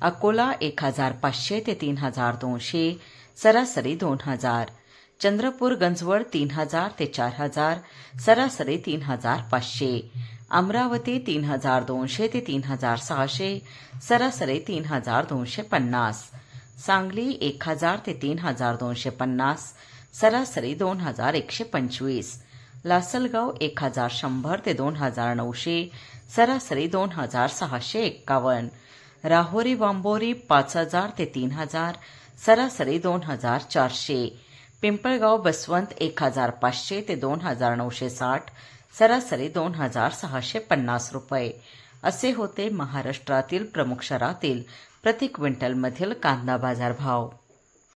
अकोला एक हजार पाचशे ते तीन हजार दोनशे सरासरी दोन हजार चंद्रपूर गंजवड तीन हजार ते चार हजार सरासरी तीन हजार पाचशे अमरावती तीन हजार दोनशे ते तीन हजार सहाशे सरासरी तीन हजार दोनशे पन्नास सांगली एक हजार ते तीन हजार दोनशे पन्नास सरासरी दोन हजार एकशे पंचवीस लासलगाव एक हजार शंभर ते दोन हजार नऊशे सरासरी दोन हजार सहाशे एक्कावन्न राहोरी वांबोरी पाच हजार ते तीन हजार सरासरी दोन हजार चारशे. पिंपळगाव बसवंत एक हजार पाचशे ते दोन हजार नऊशे साठ सरासरी दोन हजार सहाशे पन्नास रुपये. असे होते महाराष्ट्रातील प्रमुख शहरातील प्रति क्विंटलमधील कांदा बाजार भाव.